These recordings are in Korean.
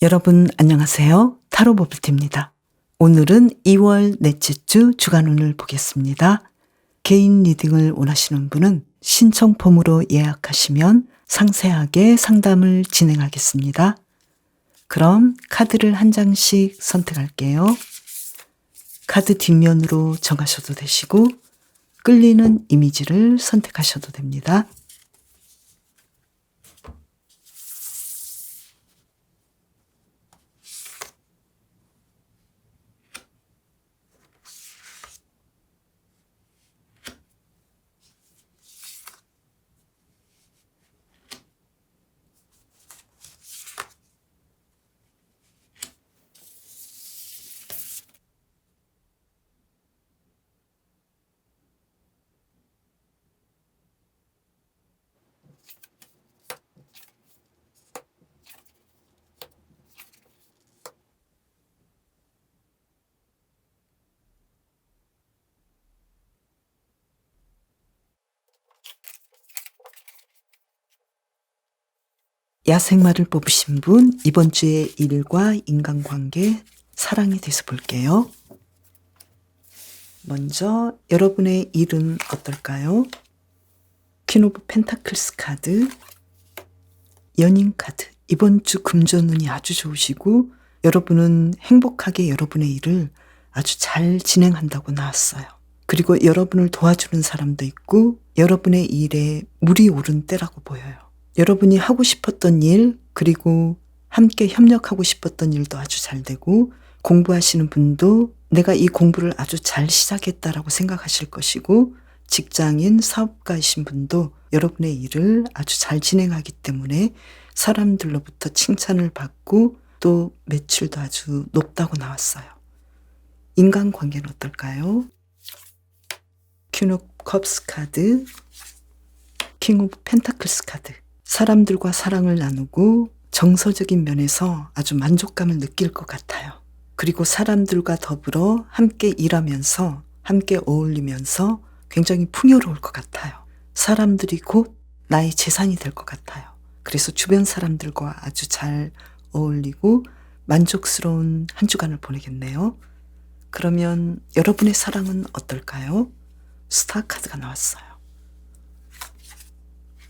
여러분 안녕하세요. 타로 버블티입니다. 오늘은 2월 넷째 주 주간운을 보겠습니다. 개인 리딩을 원하시는 분은 신청 폼으로 예약하시면 상세하게 상담을 진행하겠습니다. 그럼 카드를 한 장씩 선택할게요. 카드 뒷면으로 정하셔도 되시고 끌리는 이미지를 선택하셔도 됩니다. 야생마를 뽑으신 분, 이번 주의 일과 인간관계, 사랑에 대해서 볼게요. 먼저 여러분의 일은 어떨까요? 퀸 오브 펜타클스 카드, 연인 카드. 이번 주 금전운이 아주 좋으시고 여러분은 행복하게 여러분의 일을 아주 잘 진행한다고 나왔어요. 그리고 여러분을 도와주는 사람도 있고 여러분의 일에 물이 오른 때라고 보여요. 여러분이 하고 싶었던 일, 그리고 함께 협력하고 싶었던 일도 아주 잘 되고, 공부하시는 분도 내가 이 공부를 아주 잘 시작했다라고 생각하실 것이고, 직장인, 사업가이신 분도 여러분의 일을 아주 잘 진행하기 때문에 사람들로부터 칭찬을 받고 또 매출도 아주 높다고 나왔어요. 인간 관계는 어떨까요? 퀸 오브 컵스 카드, 킹 오브 펜타클스 카드. 사람들과 사랑을 나누고 정서적인 면에서 아주 만족감을 느낄 것 같아요. 그리고 사람들과 더불어 함께 일하면서 함께 어울리면서 굉장히 풍요로울 것 같아요. 사람들이 곧 나의 재산이 될 것 같아요. 그래서 주변 사람들과 아주 잘 어울리고 만족스러운 한 주간을 보내겠네요. 그러면 여러분의 사랑은 어떨까요? 스타 카드가 나왔어요.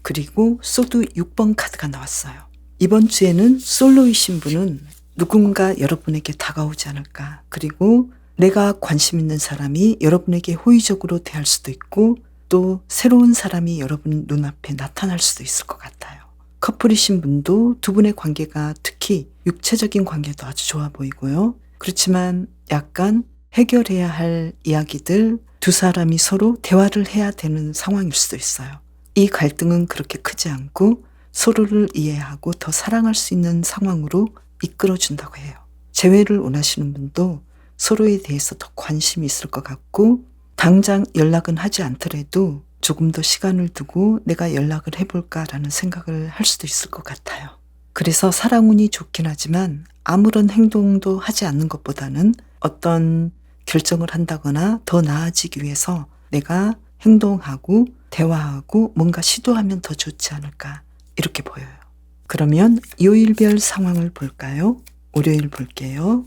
그리고 소드 6번 카드가 나왔어요. 이번 주에는 솔로이신 분은 누군가 여러분에게 다가오지 않을까. 그리고 내가 관심 있는 사람이 여러분에게 호의적으로 대할 수도 있고 또 새로운 사람이 여러분 눈앞에 나타날 수도 있을 것 같아요. 커플이신 분도 두 분의 관계가 특히 육체적인 관계도 아주 좋아 보이고요. 그렇지만 약간 해결해야 할 이야기들 두 사람이 서로 대화를 해야 되는 상황일 수도 있어요. 이 갈등은 그렇게 크지 않고 서로를 이해하고 더 사랑할 수 있는 상황으로 이끌어준다고 해요. 재회를 원하시는 분도 서로에 대해서 더 관심이 있을 것 같고 당장 연락은 하지 않더라도 조금 더 시간을 두고 내가 연락을 해볼까라는 생각을 할 수도 있을 것 같아요. 그래서 사랑운이 좋긴 하지만 아무런 행동도 하지 않는 것보다는 어떤 결정을 한다거나 더 나아지기 위해서 내가 행동하고 대화하고 뭔가 시도하면 더 좋지 않을까 이렇게 보여요. 그러면 요일별 상황을 볼까요? 월요일 볼게요.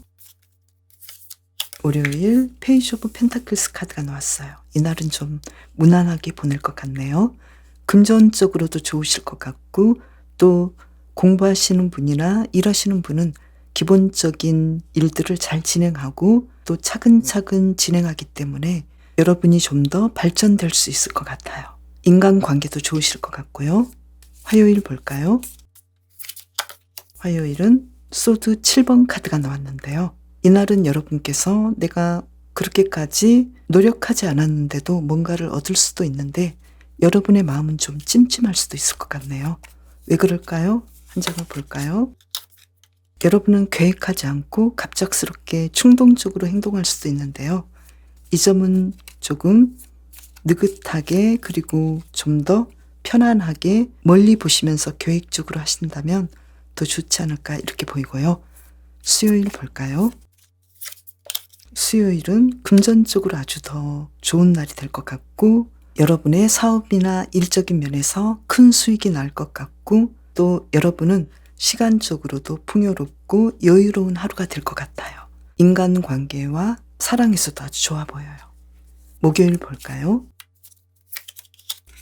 월요일 페이지 오브 펜타클스 카드가 나왔어요. 이날은 좀 무난하게 보낼 것 같네요. 금전적으로도 좋으실 것 같고 또 공부하시는 분이나 일하시는 분은 기본적인 일들을 잘 진행하고 또 차근차근 진행하기 때문에 여러분이 좀 더 발전될 수 있을 것 같아요. 인간 관계도 좋으실 것 같고요. 화요일 볼까요? 화요일은 소드 7번 카드가 나왔는데요. 이날은 여러분께서 내가 그렇게까지 노력하지 않았는데도 뭔가를 얻을 수도 있는데 여러분의 마음은 좀 찜찜할 수도 있을 것 같네요. 왜 그럴까요? 한 장을 볼까요? 여러분은 계획하지 않고 갑작스럽게 충동적으로 행동할 수도 있는데요. 이 점은 조금 느긋하게 그리고 좀 더 편안하게 멀리 보시면서 계획적으로 하신다면 더 좋지 않을까 이렇게 보이고요. 수요일 볼까요? 수요일은 금전적으로 아주 더 좋은 날이 될 것 같고 여러분의 사업이나 일적인 면에서 큰 수익이 날 것 같고 또 여러분은 시간적으로도 풍요롭고 여유로운 하루가 될 것 같아요. 인간 관계와 사랑에서도 아주 좋아 보여요. 목요일 볼까요?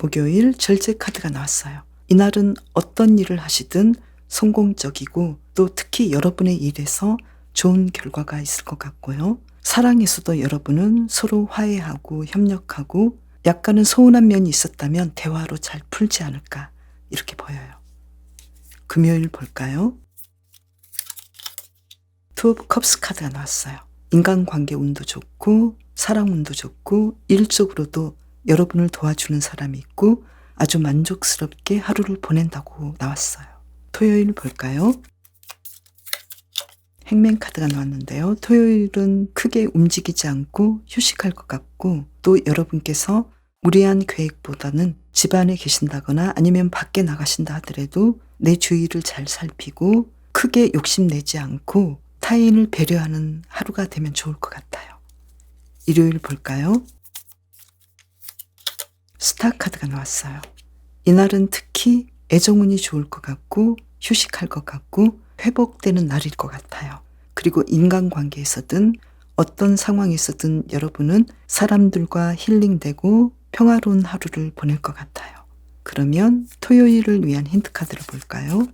목요일 절제 카드가 나왔어요. 이날은 어떤 일을 하시든 성공적이고 또 특히 여러분의 일에서 좋은 결과가 있을 것 같고요. 사랑에서도 여러분은 서로 화해하고 협력하고 약간은 서운한 면이 있었다면 대화로 잘 풀지 않을까 이렇게 보여요. 금요일 볼까요? 투 오브 컵스 카드가 나왔어요. 인간관계 운도 좋고 사랑 운도 좋고 일적으로도 여러분을 도와주는 사람이 있고 아주 만족스럽게 하루를 보낸다고 나왔어요. 토요일 볼까요? 행맨 카드가 나왔는데요. 토요일은 크게 움직이지 않고 휴식할 것 같고 또 여러분께서 무리한 계획보다는 집 안에 계신다거나 아니면 밖에 나가신다 하더라도 내 주위를 잘 살피고 크게 욕심내지 않고 타인을 배려하는 하루가 되면 좋을 것 같아요. 일요일 볼까요? 스타 카드가 나왔어요. 이날은 특히 애정운이 좋을 것 같고 휴식할 것 같고 회복되는 날일 것 같아요. 그리고 인간관계에서든 어떤 상황에서든 여러분은 사람들과 힐링되고 평화로운 하루를 보낼 것 같아요. 그러면 토요일을 위한 힌트 카드를 볼까요?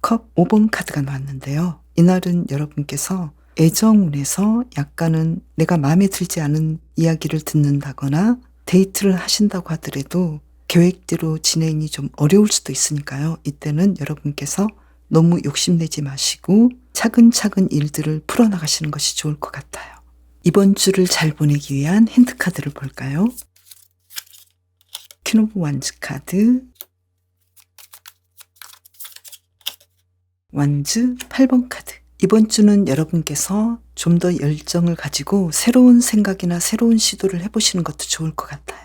컵 5번 카드가 나왔는데요. 이날은 여러분께서 애정운에서 약간은 내가 마음에 들지 않은 이야기를 듣는다거나 데이트를 하신다고 하더라도 계획대로 진행이 좀 어려울 수도 있으니까요. 이때는 여러분께서 너무 욕심내지 마시고 차근차근 일들을 풀어나가시는 것이 좋을 것 같아요. 이번 주를 잘 보내기 위한 힌트 카드를 볼까요? 퀸오브 완즈 카드 완즈 8번 카드 이번 주는 여러분께서 좀 더 열정을 가지고 새로운 생각이나 새로운 시도를 해보시는 것도 좋을 것 같아요.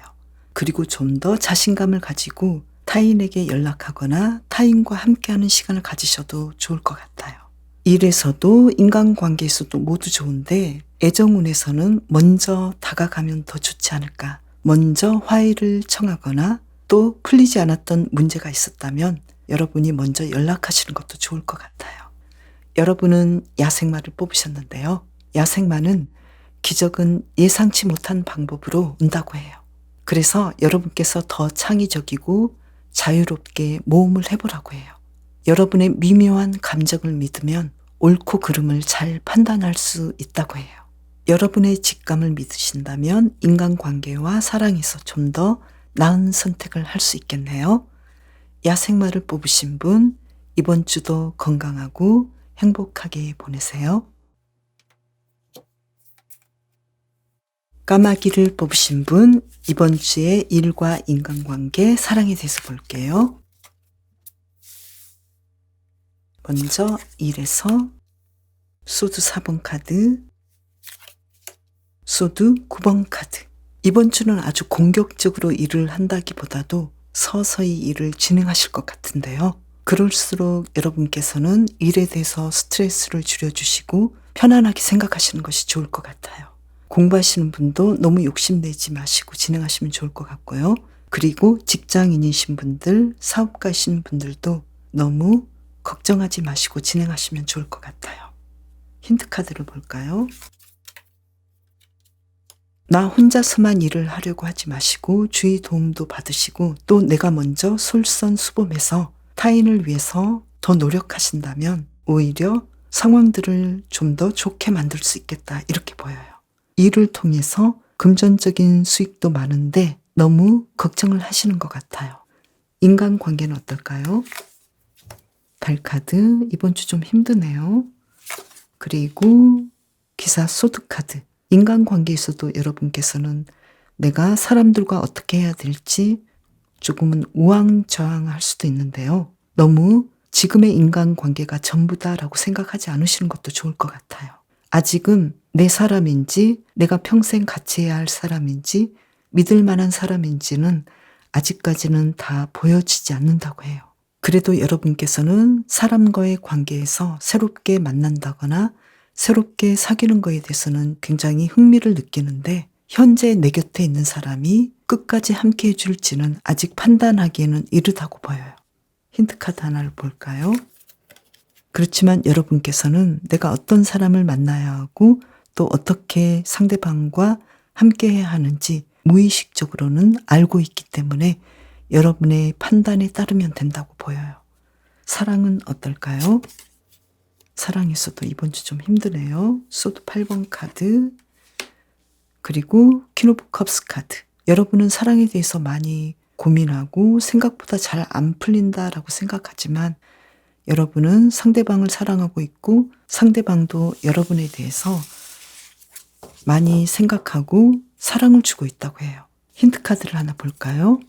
그리고 좀 더 자신감을 가지고 타인에게 연락하거나 타인과 함께하는 시간을 가지셔도 좋을 것 같아요. 일에서도 인간관계에서도 모두 좋은데 애정운에서는 먼저 다가가면 더 좋지 않을까. 먼저 화해를 청하거나 또 풀리지 않았던 문제가 있었다면 여러분이 먼저 연락하시는 것도 좋을 것 같아요. 여러분은 야생마를 뽑으셨는데요. 야생마는 기적은 예상치 못한 방법으로 온다고 해요. 그래서 여러분께서 더 창의적이고 자유롭게 모험을 해보라고 해요. 여러분의 미묘한 감정을 믿으면 옳고 그름을 잘 판단할 수 있다고 해요. 여러분의 직감을 믿으신다면 인간관계와 사랑에서 좀 더 나은 선택을 할 수 있겠네요. 야생마를 뽑으신 분, 이번 주도 건강하고 행복하게 보내세요. 까마귀를 뽑으신 분, 이번 주에 일과 인간관계, 사랑에 대해서 볼게요. 먼저 일에서 소드 4번 카드, 소드 9번 카드. 이번 주는 아주 공격적으로 일을 한다기보다도 서서히 일을 진행하실 것 같은데요. 그럴수록 여러분께서는 일에 대해서 스트레스를 줄여주시고 편안하게 생각하시는 것이 좋을 것 같아요. 공부하시는 분도 너무 욕심내지 마시고 진행하시면 좋을 것 같고요. 그리고 직장인이신 분들, 사업가이신 분들도 너무 걱정하지 마시고 진행하시면 좋을 것 같아요. 힌트 카드를 볼까요? 나 혼자서만 일을 하려고 하지 마시고 주의 도움도 받으시고 또 내가 먼저 솔선수범해서 타인을 위해서 더 노력하신다면 오히려 상황들을 좀 더 좋게 만들 수 있겠다 이렇게 보여요. 일을 통해서 금전적인 수익도 많은데 너무 걱정을 하시는 것 같아요. 인간 관계는 어떨까요? 발카드 이번 주 좀 힘드네요. 그리고 기사 소드카드 인간 관계에서도 여러분께서는 내가 사람들과 어떻게 해야 될지 조금은 우왕좌왕할 수도 있는데요. 너무 지금의 인간관계가 전부다라고 생각하지 않으시는 것도 좋을 것 같아요. 아직은 내 사람인지 내가 평생 같이 해야 할 사람인지 믿을 만한 사람인지는 아직까지는 다 보여지지 않는다고 해요. 그래도 여러분께서는 사람과의 관계에서 새롭게 만난다거나 새롭게 사귀는 거에 대해서는 굉장히 흥미를 느끼는데 현재 내 곁에 있는 사람이 끝까지 함께 해줄지는 아직 판단하기에는 이르다고 보여요. 힌트 카드 하나를 볼까요? 그렇지만 여러분께서는 내가 어떤 사람을 만나야 하고 또 어떻게 상대방과 함께 해야 하는지 무의식적으로는 알고 있기 때문에 여러분의 판단에 따르면 된다고 보여요. 사랑은 어떨까요? 사랑에서도 이번 주 좀 힘드네요. 소드 8번 카드, 그리고 퀸 오브 컵스 카드. 여러분은 사랑에 대해서 많이 고민하고 생각보다 잘 안 풀린다라고 생각하지만 여러분은 상대방을 사랑하고 있고 상대방도 여러분에 대해서 많이 생각하고 사랑을 주고 있다고 해요. 힌트 카드를 하나 볼까요?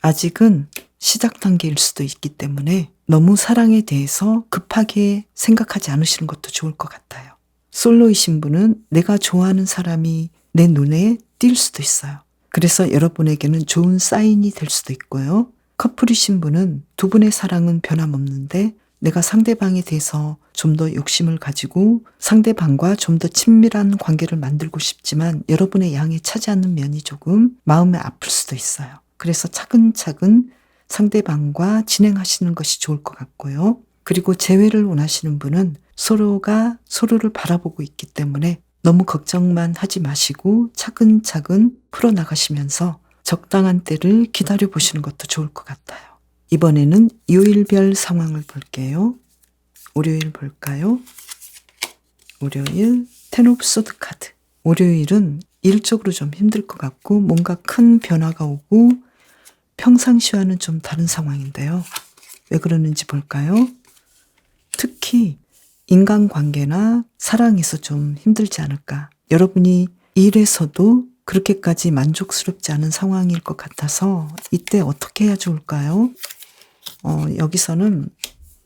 아직은 시작 단계일 수도 있기 때문에 너무 사랑에 대해서 급하게 생각하지 않으시는 것도 좋을 것 같아요. 솔로이신 분은 내가 좋아하는 사람이 내 눈에 띌 수도 있어요. 그래서 여러분에게는 좋은 사인이 될 수도 있고요. 커플이신 분은 두 분의 사랑은 변함없는데 내가 상대방에 대해서 좀 더 욕심을 가지고 상대방과 좀 더 친밀한 관계를 만들고 싶지만 여러분의 양에 차지 않는 면이 조금 마음에 아플 수도 있어요. 그래서 차근차근 상대방과 진행하시는 것이 좋을 것 같고요. 그리고 재회를 원하시는 분은 서로가 서로를 바라보고 있기 때문에 너무 걱정만 하지 마시고 차근차근 풀어나가시면서 적당한 때를 기다려 보시는 것도 좋을 것 같아요. 이번에는 요일별 상황을 볼게요. 월요일 볼까요? 월요일 텐 오브 소드 카드. 월요일은 일적으로 좀 힘들 것 같고 뭔가 큰 변화가 오고 평상시와는 좀 다른 상황인데요. 왜 그러는지 볼까요? 특히 인간관계나 사랑에서 좀 힘들지 않을까. 여러분이 일에서도 그렇게까지 만족스럽지 않은 상황일 것 같아서 이때 어떻게 해야 좋을까요? 어, 여기서는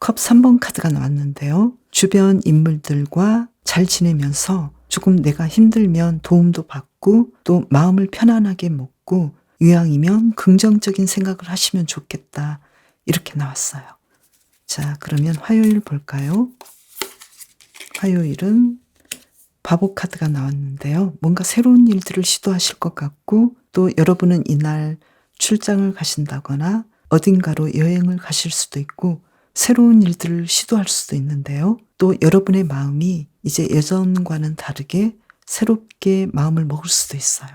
컵 3번 카드가 나왔는데요. 주변 인물들과 잘 지내면서 조금 내가 힘들면 도움도 받고 또 마음을 편안하게 먹고 유양이면 긍정적인 생각을 하시면 좋겠다. 이렇게 나왔어요. 자, 그러면 화요일 볼까요? 화요일은 바보 카드가 나왔는데요. 뭔가 새로운 일들을 시도하실 것 같고 또 여러분은 이날 출장을 가신다거나 어딘가로 여행을 가실 수도 있고 새로운 일들을 시도할 수도 있는데요. 또 여러분의 마음이 이제 예전과는 다르게 새롭게 마음을 먹을 수도 있어요.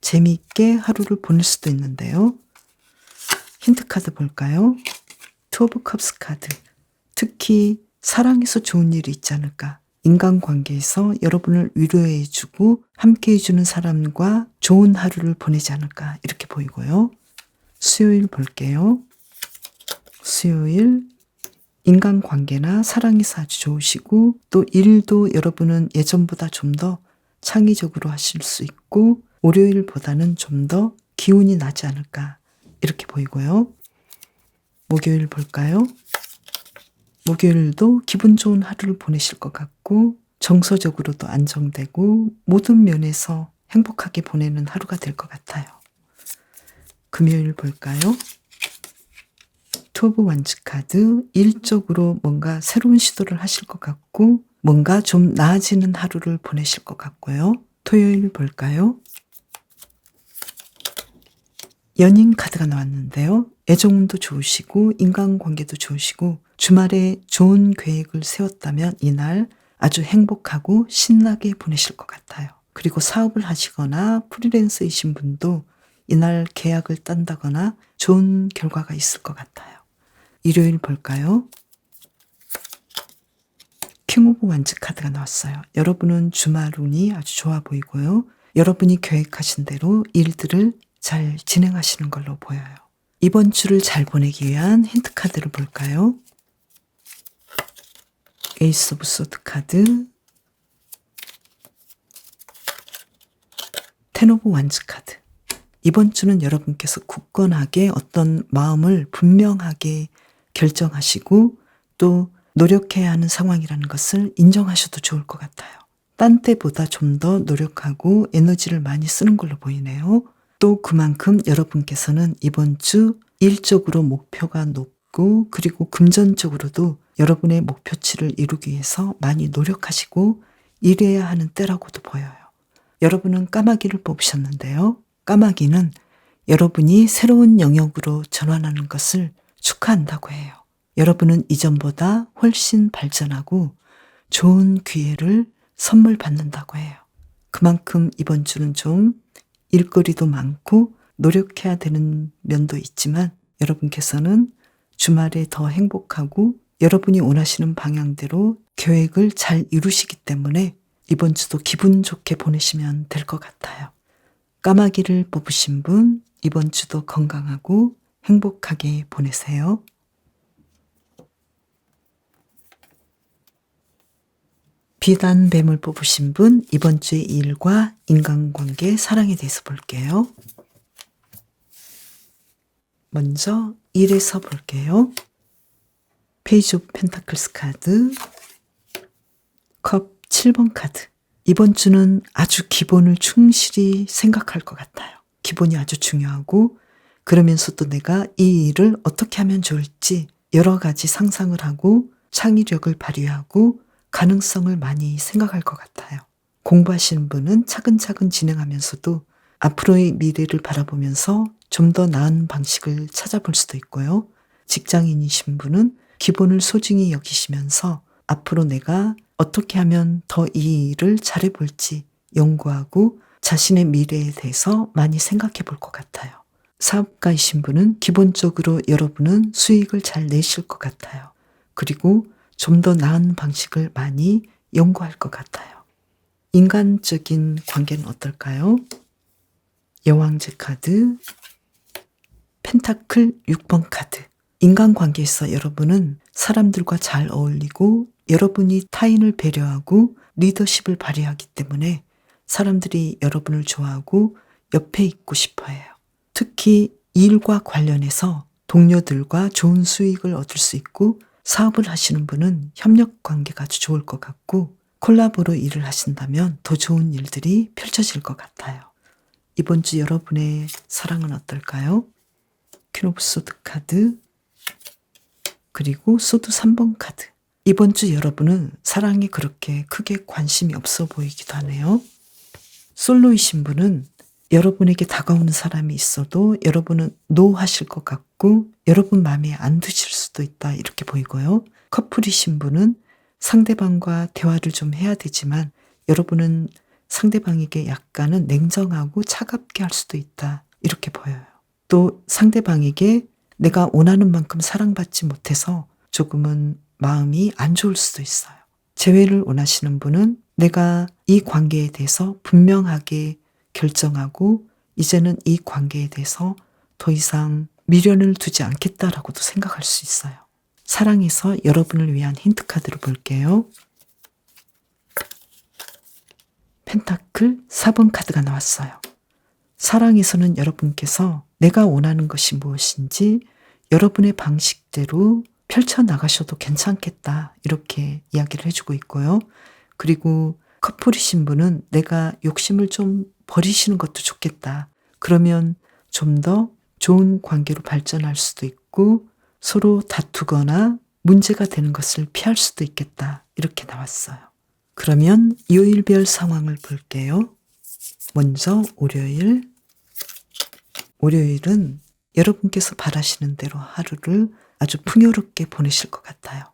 재미있게 하루를 보낼 수도 있는데요. 힌트 카드 볼까요? 투 오브 컵스 카드. 특히 사랑에서 좋은 일이 있지 않을까. 인간관계에서 여러분을 위로해주고 함께해주는 사람과 좋은 하루를 보내지 않을까. 이렇게 보이고요. 수요일 볼게요. 수요일 인간관계나 사랑에서 아주 좋으시고 또 일도 여러분은 예전보다 좀 더 창의적으로 하실 수 있고 월요일보다는 좀 더 기운이 나지 않을까 이렇게 보이고요. 목요일 볼까요? 목요일도 기분 좋은 하루를 보내실 것 같고 정서적으로도 안정되고 모든 면에서 행복하게 보내는 하루가 될 것 같아요. 금요일 볼까요? 투브 완즈 카드 일적으로 뭔가 새로운 시도를 하실 것 같고 뭔가 좀 나아지는 하루를 보내실 것 같고요. 토요일 볼까요? 연인 카드가 나왔는데요. 애정운도 좋으시고 인간관계도 좋으시고 주말에 좋은 계획을 세웠다면 이날 아주 행복하고 신나게 보내실 것 같아요. 그리고 사업을 하시거나 프리랜서이신 분도 이날 계약을 딴다거나 좋은 결과가 있을 것 같아요. 일요일 볼까요? 킹 오브 완즈 카드가 나왔어요. 여러분은 주말 운이 아주 좋아 보이고요. 여러분이 계획하신 대로 일들을 잘 진행하시는 걸로 보여요. 이번 주를 잘 보내기 위한 힌트 카드를 볼까요? 에이스 오브 소드 카드, 텐 오브 완즈 카드. 이번 주는 여러분께서 굳건하게 어떤 마음을 분명하게 결정하시고 또 노력해야 하는 상황이라는 것을 인정하셔도 좋을 것 같아요. 딴 때보다 좀 더 노력하고 에너지를 많이 쓰는 걸로 보이네요. 또 그만큼 여러분께서는 이번 주 일적으로 목표가 높고 그리고 금전적으로도 여러분의 목표치를 이루기 위해서 많이 노력하시고 일해야 하는 때라고도 보여요. 여러분은 까마귀를 뽑으셨는데요. 까마귀는 여러분이 새로운 영역으로 전환하는 것을 축하한다고 해요. 여러분은 이전보다 훨씬 발전하고 좋은 기회를 선물 받는다고 해요. 그만큼 이번 주는 좀 일거리도 많고 노력해야 되는 면도 있지만 여러분께서는 주말에 더 행복하고 여러분이 원하시는 방향대로 계획을 잘 이루시기 때문에 이번 주도 기분 좋게 보내시면 될 것 같아요. 까마귀를 뽑으신 분, 이번 주도 건강하고 행복하게 보내세요. 비단 뱀을 뽑으신 분, 이번 주의 일과 인간관계, 사랑에 대해서 볼게요. 먼저 일에서 볼게요. 페이지 오브 펜타클스 카드, 컵 7번 카드. 이번 주는 아주 기본을 충실히 생각할 것 같아요. 기본이 아주 중요하고, 그러면서도 내가 이 일을 어떻게 하면 좋을지 여러 가지 상상을 하고 창의력을 발휘하고 가능성을 많이 생각할 것 같아요. 공부하시는 분은 차근차근 진행하면서도 앞으로의 미래를 바라보면서 좀 더 나은 방식을 찾아볼 수도 있고요. 직장인이신 분은 기본을 소중히 여기시면서 앞으로 내가 어떻게 하면 더 이 일을 잘해볼지 연구하고 자신의 미래에 대해서 많이 생각해 볼 것 같아요. 사업가이신 분은 기본적으로 여러분은 수익을 잘 내실 것 같아요. 그리고 좀 더 나은 방식을 많이 연구할 것 같아요. 인간적인 관계는 어떨까요? 여왕제 카드, 펜타클 6번 카드. 인간관계에서 여러분은 사람들과 잘 어울리고 여러분이 타인을 배려하고 리더십을 발휘하기 때문에 사람들이 여러분을 좋아하고 옆에 있고 싶어 해요. 특히 일과 관련해서 동료들과 좋은 수익을 얻을 수 있고 사업을 하시는 분은 협력 관계가 아주 좋을 것 같고 콜라보로 일을 하신다면 더 좋은 일들이 펼쳐질 것 같아요. 이번 주 여러분의 사랑은 어떨까요? 퀸오브 소드 카드 그리고 소드 3번 카드 이번 주 여러분은 사랑에 그렇게 크게 관심이 없어 보이기도 하네요. 솔로이신 분은 여러분에게 다가오는 사람이 있어도 여러분은 노 하실 것 같고 여러분 마음에 안 드실 수도 있다 이렇게 보이고요. 커플이신 분은 상대방과 대화를 좀 해야 되지만 여러분은 상대방에게 약간은 냉정하고 차갑게 할 수도 있다 이렇게 보여요. 또 상대방에게 내가 원하는 만큼 사랑받지 못해서 조금은 마음이 안 좋을 수도 있어요. 재회를 원하시는 분은 내가 이 관계에 대해서 분명하게 결정하고 이제는 이 관계에 대해서 더 이상 미련을 두지 않겠다라고도 생각할 수 있어요. 사랑에서 여러분을 위한 힌트 카드를 볼게요. 펜타클 4번 카드가 나왔어요. 사랑에서는 여러분께서 내가 원하는 것이 무엇인지 여러분의 방식대로 펼쳐나가셔도 괜찮겠다. 이렇게 이야기를 해주고 있고요. 그리고 커플이신 분은 내가 욕심을 좀 버리시는 것도 좋겠다. 그러면 좀 더 좋은 관계로 발전할 수도 있고 서로 다투거나 문제가 되는 것을 피할 수도 있겠다. 이렇게 나왔어요. 그러면 요일별 상황을 볼게요. 먼저 월요일. 월요일은 여러분께서 바라시는 대로 하루를 아주 풍요롭게 보내실 것 같아요.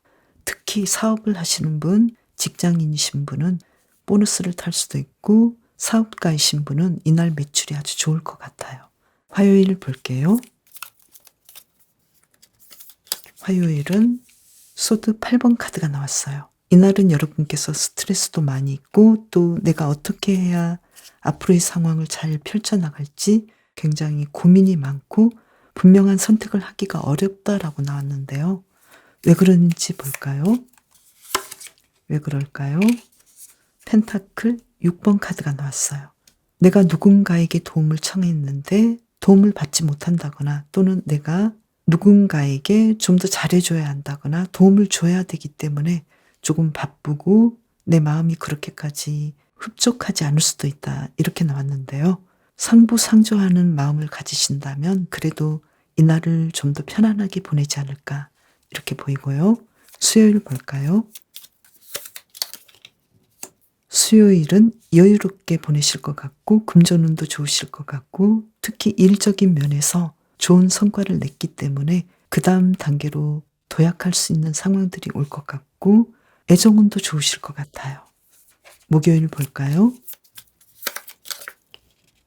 특히 사업을 하시는 분, 직장인이신 분은 보너스를 탈 수도 있고 사업가이신 분은 이날 매출이 아주 좋을 것 같아요. 화요일 볼게요. 화요일은 소드 8번 카드가 나왔어요. 이날은 여러분께서 스트레스도 많이 있고 또 내가 어떻게 해야 앞으로의 상황을 잘 펼쳐나갈지 굉장히 고민이 많고 분명한 선택을 하기가 어렵다라고 나왔는데요. 왜 그런지 볼까요? 왜 그럴까요? 펜타클 6번 카드가 나왔어요. 내가 누군가에게 도움을 청했는데 도움을 받지 못한다거나 또는 내가 누군가에게 좀 더 잘해줘야 한다거나 도움을 줘야 되기 때문에 조금 바쁘고 내 마음이 그렇게까지 흡족하지 않을 수도 있다. 이렇게 나왔는데요. 상부상조하는 마음을 가지신다면 그래도 이날을 좀 더 편안하게 보내지 않을까 이렇게 보이고요. 수요일 볼까요? 수요일은 여유롭게 보내실 것 같고 금전운도 좋으실 것 같고 특히 일적인 면에서 좋은 성과를 냈기 때문에 그 다음 단계로 도약할 수 있는 상황들이 올 것 같고 애정운도 좋으실 것 같아요. 목요일 볼까요?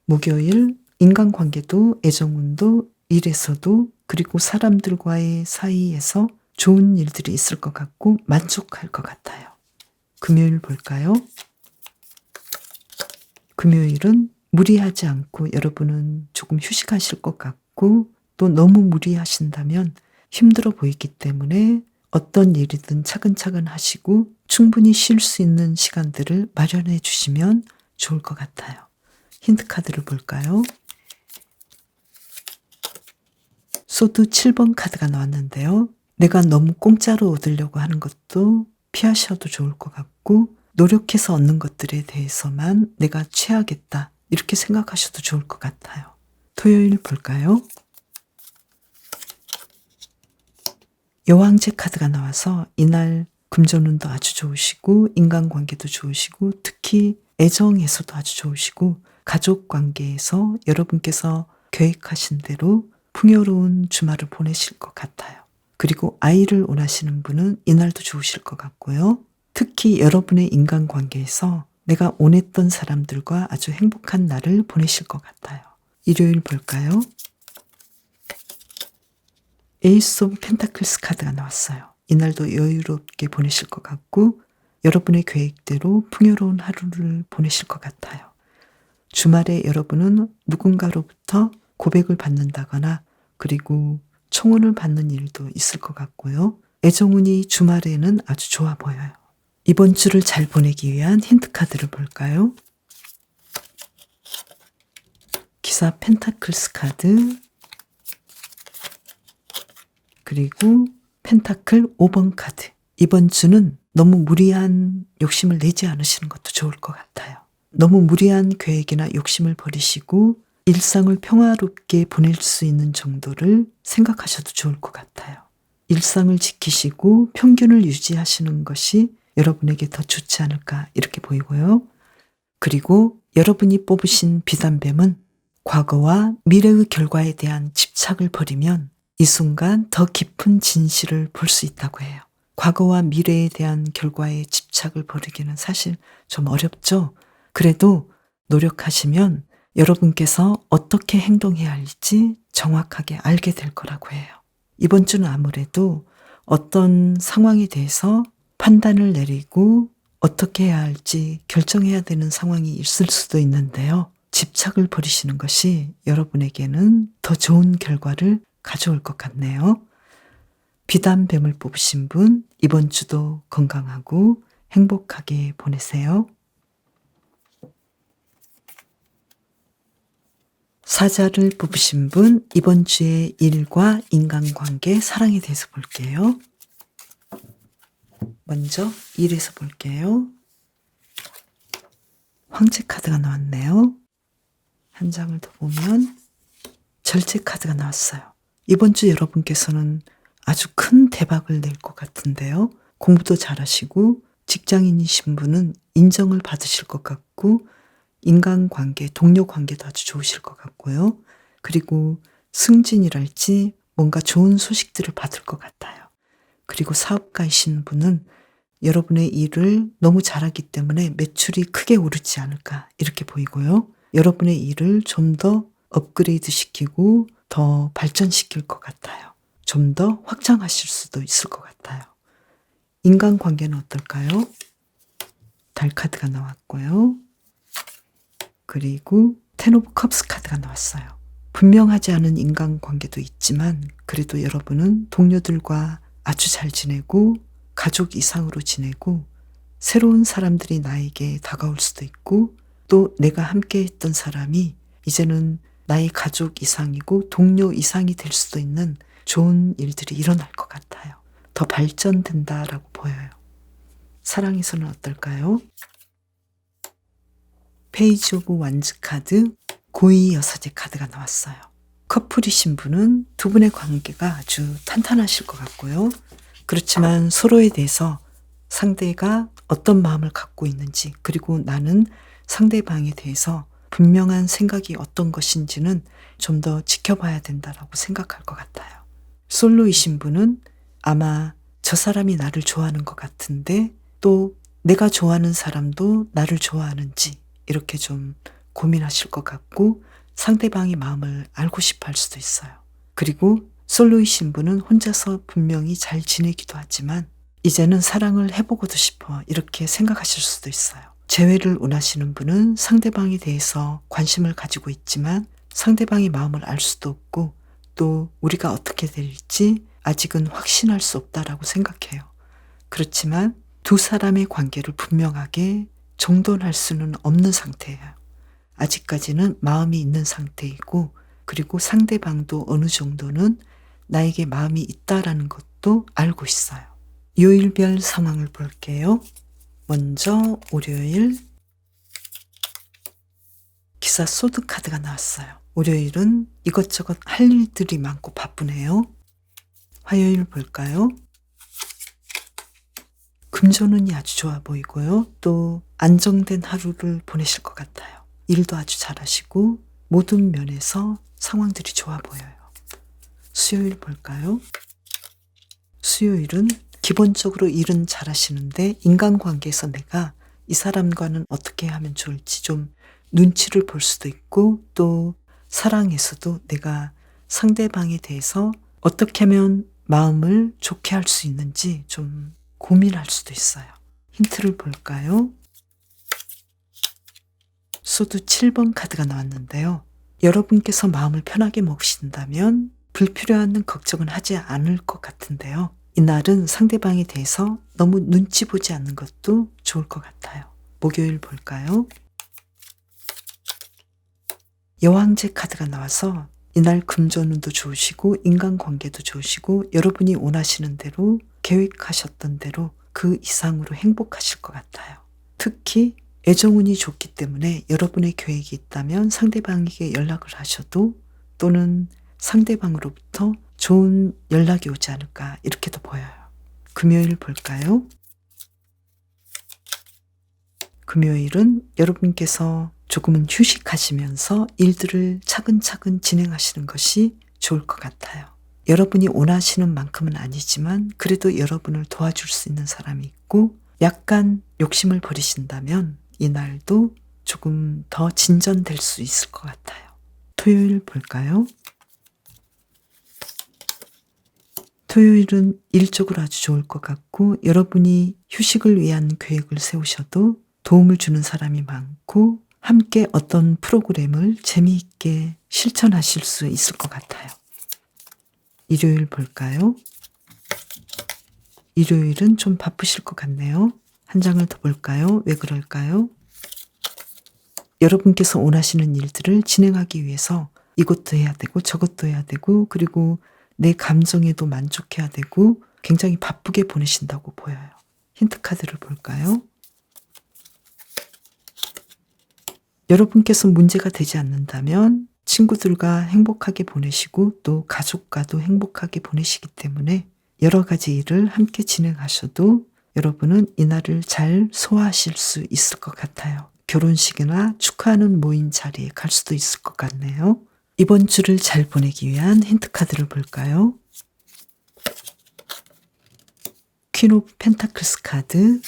목요일 인간관계도 애정운도 일에서도 그리고 사람들과의 사이에서 좋은 일들이 있을 것 같고 만족할 것 같아요. 금요일 볼까요? 금요일은 무리하지 않고 여러분은 조금 휴식하실 것 같고 또 너무 무리하신다면 힘들어 보이기 때문에 어떤 일이든 차근차근 하시고 충분히 쉴 수 있는 시간들을 마련해 주시면 좋을 것 같아요. 힌트 카드를 볼까요? 소드 7번 카드가 나왔는데요. 내가 너무 공짜로 얻으려고 하는 것도 피하셔도 좋을 것 같고 노력해서 얻는 것들에 대해서만 내가 취하겠다 이렇게 생각하셔도 좋을 것 같아요. 토요일 볼까요? 여왕제 카드가 나와서 이날 금전운도 아주 좋으시고 인간관계도 좋으시고 특히 애정에서도 아주 좋으시고 가족 관계에서 여러분께서 계획하신 대로 풍요로운 주말을 보내실 것 같아요. 그리고 아이를 원하시는 분은 이날도 좋으실 것 같고요. 특히 여러분의 인간관계에서 내가 원했던 사람들과 아주 행복한 날을 보내실 것 같아요. 일요일 볼까요? 에이스 오브 펜타클스 카드가 나왔어요. 이날도 여유롭게 보내실 것 같고 여러분의 계획대로 풍요로운 하루를 보내실 것 같아요. 주말에 여러분은 누군가로부터 고백을 받는다거나 그리고 청혼을 받는 일도 있을 것 같고요. 애정운이 주말에는 아주 좋아 보여요. 이번 주를 잘 보내기 위한 힌트 카드를 볼까요? 기사 펜타클스 카드 그리고 펜타클 5번 카드 이번 주는 너무 무리한 욕심을 내지 않으시는 것도 좋을 것 같아요. 너무 무리한 계획이나 욕심을 버리시고 일상을 평화롭게 보낼 수 있는 정도를 생각하셔도 좋을 것 같아요. 일상을 지키시고 평균을 유지하시는 것이 여러분에게 더 좋지 않을까 이렇게 보이고요. 그리고 여러분이 뽑으신 비단뱀은 과거와 미래의 결과에 대한 집착을 버리면 이 순간 더 깊은 진실을 볼 수 있다고 해요. 과거와 미래에 대한 결과에 집착을 버리기는 사실 좀 어렵죠. 그래도 노력하시면 여러분께서 어떻게 행동해야 할지 정확하게 알게 될 거라고 해요. 이번 주는 아무래도 어떤 상황에 대해서 판단을 내리고 어떻게 해야 할지 결정해야 되는 상황이 있을 수도 있는데요. 집착을 버리시는 것이 여러분에게는 더 좋은 결과를 가져올 것 같네요. 비단뱀을 뽑으신 분, 이번 주도 건강하고 행복하게 보내세요. 사자를 뽑으신 분, 이번 주의 일과 인간관계, 사랑에 대해서 볼게요. 먼저 일에서 볼게요. 황제 카드가 나왔네요. 한 장을 더 보면 절제 카드가 나왔어요. 이번 주 여러분께서는 아주 큰 대박을 낼 것 같은데요. 공부도 잘하시고 직장인이신 분은 인정을 받으실 것 같고 인간관계, 동료 관계도 아주 좋으실 것 같고요. 그리고 승진이랄지 뭔가 좋은 소식들을 받을 것 같아요. 그리고 사업가이신 분은 여러분의 일을 너무 잘하기 때문에 매출이 크게 오르지 않을까 이렇게 보이고요. 여러분의 일을 좀 더 업그레이드 시키고 더 발전시킬 것 같아요. 좀 더 확장하실 수도 있을 것 같아요. 인간관계는 어떨까요? 달 카드가 나왔고요. 그리고 텐 오브 컵스 카드가 나왔어요. 분명하지 않은 인간관계도 있지만 그래도 여러분은 동료들과 아주 잘 지내고 가족 이상으로 지내고 새로운 사람들이 나에게 다가올 수도 있고 또 내가 함께 했던 사람이 이제는 나의 가족 이상이고 동료 이상이 될 수도 있는 좋은 일들이 일어날 것 같아요. 더 발전된다라고 보여요. 사랑에서는 어떨까요? 페이지 오브 완즈 카드, 고이 여사제 카드가 나왔어요. 커플이신 분은 두 분의 관계가 아주 탄탄하실 것 같고요. 그렇지만 서로에 대해서 상대가 어떤 마음을 갖고 있는지, 그리고 나는 상대방에 대해서 분명한 생각이 어떤 것인지는 좀 더 지켜봐야 된다라고 생각할 것 같아요. 솔로이신 분은 아마 저 사람이 나를 좋아하는 것 같은데 또 내가 좋아하는 사람도 나를 좋아하는지 이렇게 좀 고민하실 것 같고 상대방의 마음을 알고 싶어 할 수도 있어요. 그리고 솔로이신 분은 혼자서 분명히 잘 지내기도 하지만 이제는 사랑을 해보고도 싶어 이렇게 생각하실 수도 있어요. 재회를 원하시는 분은 상대방에 대해서 관심을 가지고 있지만 상대방의 마음을 알 수도 없고 또 우리가 어떻게 될지 아직은 확신할 수 없다라고 생각해요. 그렇지만 두 사람의 관계를 분명하게 정돈할 수는 없는 상태예요. 아직까지는 마음이 있는 상태이고 그리고 상대방도 어느 정도는 나에게 마음이 있다라는 것도 알고 있어요. 요일별 상황을 볼게요. 먼저 월요일 기사 소드 카드가 나왔어요. 월요일은 이것저것 할 일들이 많고 바쁘네요. 화요일 볼까요? 금전운이 아주 좋아 보이고요. 또 안정된 하루를 보내실 것 같아요. 일도 아주 잘하시고 모든 면에서 상황들이 좋아 보여요. 수요일 볼까요? 수요일은 기본적으로 일은 잘하시는데 인간관계에서 내가 이 사람과는 어떻게 하면 좋을지 좀 눈치를 볼 수도 있고 또 사랑에서도 내가 상대방에 대해서 어떻게 하면 마음을 좋게 할 수 있는지 좀 고민할 수도 있어요. 힌트를 볼까요? 소드 7번 카드가 나왔는데요. 여러분께서 마음을 편하게 먹으신다면 불필요한 걱정은 하지 않을 것 같은데요. 이날은 상대방에 대해서 너무 눈치 보지 않는 것도 좋을 것 같아요. 목요일 볼까요? 여왕제 카드가 나와서 이날 금전운도 좋으시고 인간관계도 좋으시고 여러분이 원하시는 대로 계획하셨던 대로 그 이상으로 행복하실 것 같아요. 특히 애정운이 좋기 때문에 여러분의 계획이 있다면 상대방에게 연락을 하셔도 또는 상대방으로부터 좋은 연락이 오지 않을까 이렇게도 보여요. 금요일 볼까요? 금요일은 여러분께서 조금은 휴식하시면서 일들을 차근차근 진행하시는 것이 좋을 것 같아요. 여러분이 원하시는 만큼은 아니지만 그래도 여러분을 도와줄 수 있는 사람이 있고 약간 욕심을 버리신다면 이날도 조금 더 진전될 수 있을 것 같아요. 토요일 볼까요? 토요일은 일적으로 아주 좋을 것 같고 여러분이 휴식을 위한 계획을 세우셔도 도움을 주는 사람이 많고 함께 어떤 프로그램을 재미있게 실천하실 수 있을 것 같아요. 일요일 볼까요? 일요일은 좀 바쁘실 것 같네요. 한 장을 더 볼까요? 왜 그럴까요? 여러분께서 원하시는 일들을 진행하기 위해서 이것도 해야 되고 저것도 해야 되고 그리고 내 감정에도 만족해야 되고 굉장히 바쁘게 보내신다고 보여요. 힌트 카드를 볼까요? 여러분께서 문제가 되지 않는다면 친구들과 행복하게 보내시고 또 가족과도 행복하게 보내시기 때문에 여러 가지 일을 함께 진행하셔도 여러분은 이날을 잘 소화하실 수 있을 것 같아요. 결혼식이나 축하하는 모임 자리에 갈 수도 있을 것 같네요. 이번 주를 잘 보내기 위한 힌트 카드를 볼까요? 퀸 오브 펜타클스 카드,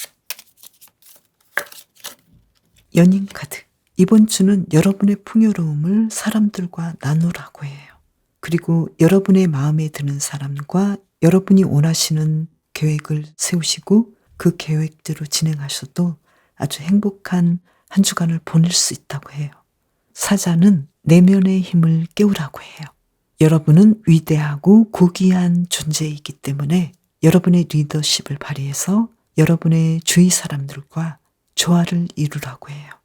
연인 카드. 이번 주는 여러분의 풍요로움을 사람들과 나누라고 해요. 그리고 여러분의 마음에 드는 사람과 여러분이 원하시는 계획을 세우시고 그 계획대로 진행하셔도 아주 행복한 한 주간을 보낼 수 있다고 해요. 사자는 내면의 힘을 깨우라고 해요. 여러분은 위대하고 고귀한 존재이기 때문에 여러분의 리더십을 발휘해서 여러분의 주위 사람들과 조화를 이루라고 해요.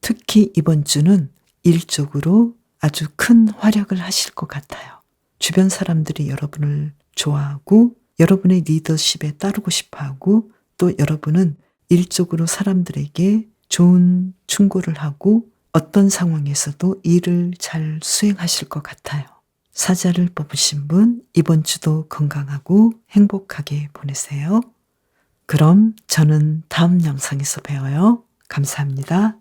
특히 이번 주는 일적으로 아주 큰 활약을 하실 것 같아요. 주변 사람들이 여러분을 좋아하고 여러분의 리더십에 따르고 싶어 하고 또 여러분은 일적으로 사람들에게 좋은 충고를 하고 어떤 상황에서도 일을 잘 수행하실 것 같아요. 사자를 뽑으신 분, 이번 주도 건강하고 행복하게 보내세요. 그럼 저는 다음 영상에서 봬요. 감사합니다.